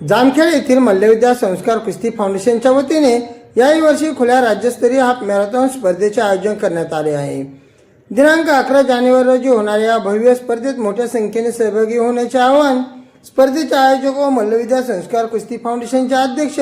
जामखेड येथील मल्लविद्या संस्कार कुस्ती फाउंडेशनच्या वतीने याही वर्षी खुल्या राज्यस्तरीय हाफ मॅरेथॉन स्पर्धेचे आयोजन करण्यात आले आहे. दिनांक अकरा जानेवारी रोजी होणाऱ्या या भव्य स्पर्धेत मोठ्या संख्येने सहभागी होण्याचे आवाहन स्पर्धेचे आयोजक व मल्लविद्या संस्कार कुस्ती फाउंडेशनचे अध्यक्ष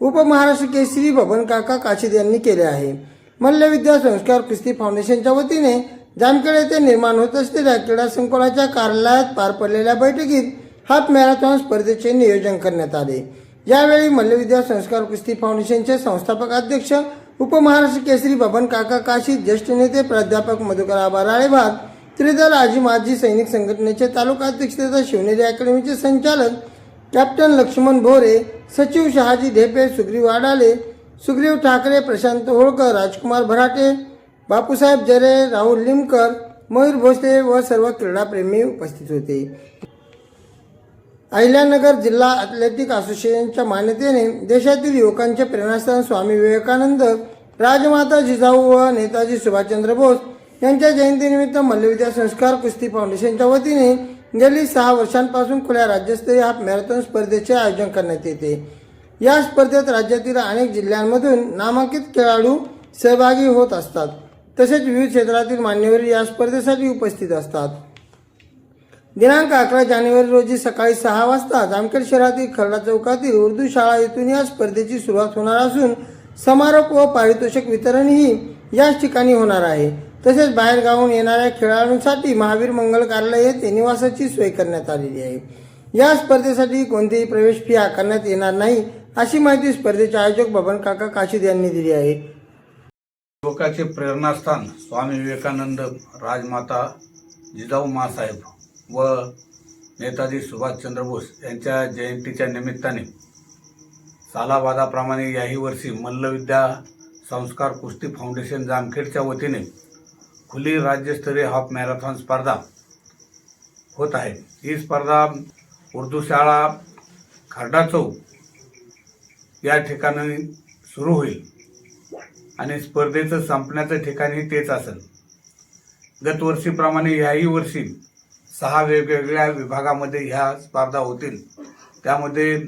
उपमहाराष्ट्र केसरी बबन काका काशीद यांनी केले आहे. मल्लविद्या संस्कार कुस्ती फाउंडेशनच्या वतीने जामखेड येथे निर्माण होत असलेल्या क्रीडा संकुलाच्या कार्यालयात पार पडलेल्या बैठकीत हाफ मॅरेथॉन स्पर्धेचे नियोजन करण्यात आले. यावेळी मल्लविद्या संस्कार कुस्ती फाउंडेशनचे संस्थापक अध्यक्ष उपमहाराष्ट्र केसरी बबन काका काशी ज्येष्ठ नेते प्राध्यापक मधुकर आबा राळेभाग त्रिदल आजी माजी सैनिक संघटनेचे तालुका अध्यक्ष तथा शिवनेरी अकॅडमीचे संचालक कॅप्टन लक्ष्मण भोरे सचिव शहाजी ढेपे सुग्रीव आडाले सुग्रीव ठाकरे प्रशांत होळकर राजकुमार भराटे बापूसाहेब जरे राहुल लिमकर मयूर भोसले व सर्व क्रीडाप्रेमी उपस्थित होते. अहिल्यानगर जिल्हा ॲथलेटिक असोसिएशनच्या मान्यतेने देशातील युवकांचे प्रेरणास्थान स्वामी विवेकानंद राजमाता जिजाऊ व नेताजी सुभाषचंद्र बोस यांच्या जयंतीनिमित्त मल्लविद्या संस्कार कुस्ती फाउंडेशनच्या वतीने गेली सहा वर्षांपासून खुल्या राज्यस्तरीय हाफ मॅरेथॉन स्पर्धेचे आयोजन करण्यात येते. या स्पर्धेत राज्यातील अनेक जिल्ह्यांमधून नामांकित खेळाडू सहभागी होत असतात. तसेच विविध क्षेत्रातील मान्यवर या स्पर्धेसाठी उपस्थित असतात. दिनांक अकरा जानेवारी रोजी सकाळी सहा वाजता जामखेड शहरातील खर्डा चौकातील उर्दू शाळा येथून या स्पर्धेची सुरुवात होणार असून समारोप व पारितोषिक वितरणही याच ठिकाणी होणार आहे. तसेच बाहेर गावून येणाऱ्या खेळाडूंसाठी महावीर मंगल कार्यालय येथे निवासाची सोय करण्यात आलेली आहे. या स्पर्धेसाठी कोणतीही प्रवेश फी आकारण्यात येणार नाही अशी माहिती स्पर्धेचे आयोजक बबन काका काशीद यांनी दिली आहे. युवकाचे प्रेरणास्थान स्वामी विवेकानंद राजमाता जिजाऊ मासाहेब व नेताजी सुभाषचंद्र बोस यांच्या जयंतीच्या निमित्ताने सालाबादाप्रमाणे याही वर्षी मल्लविद्या संस्कार कुस्ती फाउंडेशन जामखेडच्या वतीने खुली राज्यस्तरीय हाफ मॅरेथॉन स्पर्धा होत आहे. ही स्पर्धा उर्दू शाळा खर्डा चौक या ठिकाणी सुरू होईल आणि स्पर्धेचं संपण्याचं ठिकाणही तेच असेल. गतवर्षीप्रमाणे याही वर्षी सहा वेगवेगळ्या विभागामध्ये ह्या स्पर्धा होतील. त्यामध्ये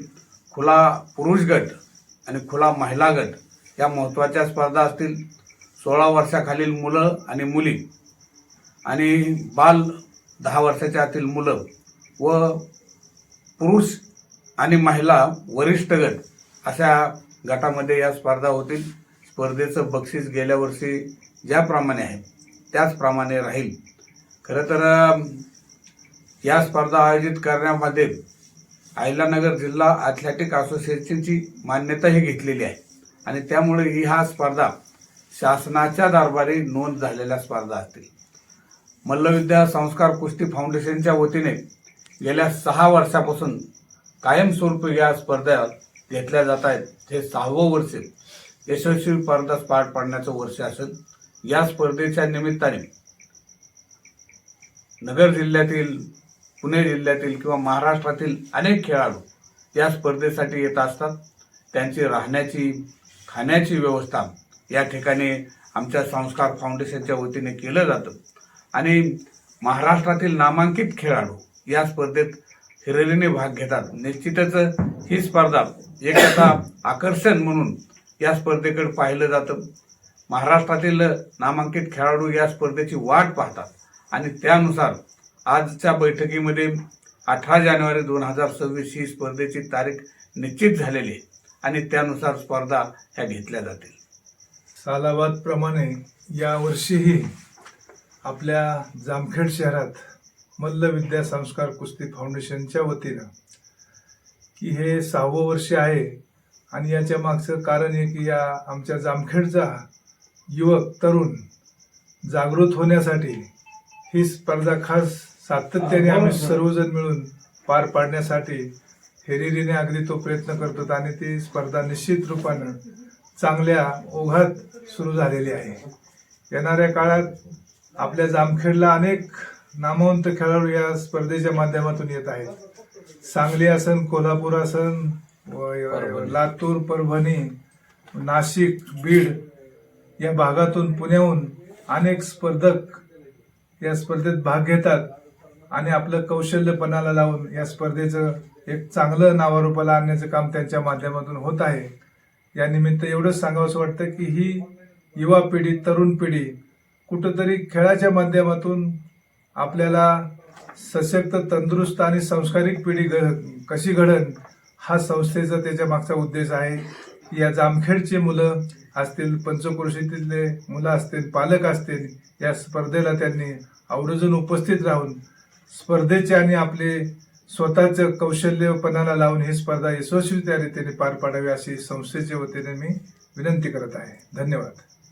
खुला पुरुष गट आणि खुला महिला गट या महत्त्वाच्या स्पर्धा असतील. सोळा वर्षाखालील मुलं आणि मुली आणि बाल दहा वर्षाच्या आतील मुलं व पुरुष आणि महिला वरिष्ठ गट अशा गटामध्ये या स्पर्धा होतील. स्पर्धेचं बक्षीस गेल्या वर्षी ज्याप्रमाणे आहे त्याचप्रमाणे राहील. खरं तर या स्पर्धा आयोजित करण्यामध्ये अहिलानगर जिल्हा ॲथलेटिक असोसिएशनची मान्यताही घेतलेली आहे. आणि त्यामुळे ही हा स्पर्धा शासनाच्या दरबारी नोंद झालेल्या स्पर्धा असतील. मल्लविद्या संस्कार कुस्ती फाउंडेशनच्या वतीने गेल्या सहा वर्षापासून कायमस्वरूपी या स्पर्धा घेतल्या जात आहेत. हे सहावं वर्ष यशस्वी स्पर्धा पार पाडण्याचं वर्ष असेल या स्पर्धेच्या निमित्ताने नगर जिल्ह्यातील पुणे जिल्ह्यातील किंवा महाराष्ट्रातील अनेक खेळाडू या स्पर्धेसाठी येत असतात. त्यांची राहण्याची खाण्याची व्यवस्था या ठिकाणी आमच्या संस्कार फाउंडेशनच्या वतीने केलं जातं. आणि महाराष्ट्रातील नामांकित खेळाडू या स्पर्धेत हिरिरीने भाग घेतात. निश्चितच ही स्पर्धा एक आता आकर्षण म्हणून या स्पर्धेकडे पाहिलं जातं. महाराष्ट्रातील नामांकित खेळाडू या स्पर्धेची वाट पाहतात आणि त्यानुसार आजच्या बैठकीमध्ये अठरा जानेवारी दोन हजार सव्वीस ही स्पर्धेची तारीख निश्चित झालेली आहे आणि त्यानुसार स्पर्धा ह्या घेतल्या जातील. सालाबादप्रमाणे यावर्षीही आपल्या जामखेड शहरात मल्ल विद्या संस्कार कुस्ती फाउंडेशनच्या वतीनं की हे सहावं वर्ष आहे आणि याच्या मागचं कारण आहे की या आमच्या जामखेडचा युवक तरुण जागृत होण्यासाठी ही स्पर्धा खास सातत्याने आम्ही सर्वजण मिळून पार पाडण्यासाठी हेरिरीने अगदी तो प्रयत्न करतो आणि ती स्पर्धा निश्चित रूपानं चांगल्या ओघात सुरू झालेली आहे. येणाऱ्या काळात आपल्या जामखेडला अनेक नामवंत खेळाडू या स्पर्धेच्या माध्यमातून येत आहेत. सांगली असन कोल्हापूर असन व- लातूर परभणी नाशिक बीड या भागातून पुण्याहून अनेक स्पर्धक या स्पर्धेत भाग घेतात. आणि आपलं कौशल्यपणाला लावून या स्पर्धेचं एक चांगलं नावारूपाला आणण्याचं काम त्यांच्या माध्यमातून होत आहे. या निमित्त एवढंच सांगावंसं वाटतं की ही युवा पिढी तरुण पिढी कुठंतरी खेळाच्या माध्यमातून आपल्याला सशक्त तंदुरुस्त आणि संस्कारिक पिढी घड कशी घडन हा संस्थेचा त्याच्या मागचा उद्देश आहे. या जामखेडची मुलं असतील पंचक्रोशीतले मुलं असतील पालक असतील या स्पर्धेला त्यांनी आवर्जून उपस्थित राहून स्पर्धेचे आणि आपले स्वतःचं कौशल्यपणाला लावून ही स्पर्धा यशस्वीत्या रीतीने पार पाडावी अशी संस्थेच्या वतीने मी विनंती करत आहे. धन्यवाद.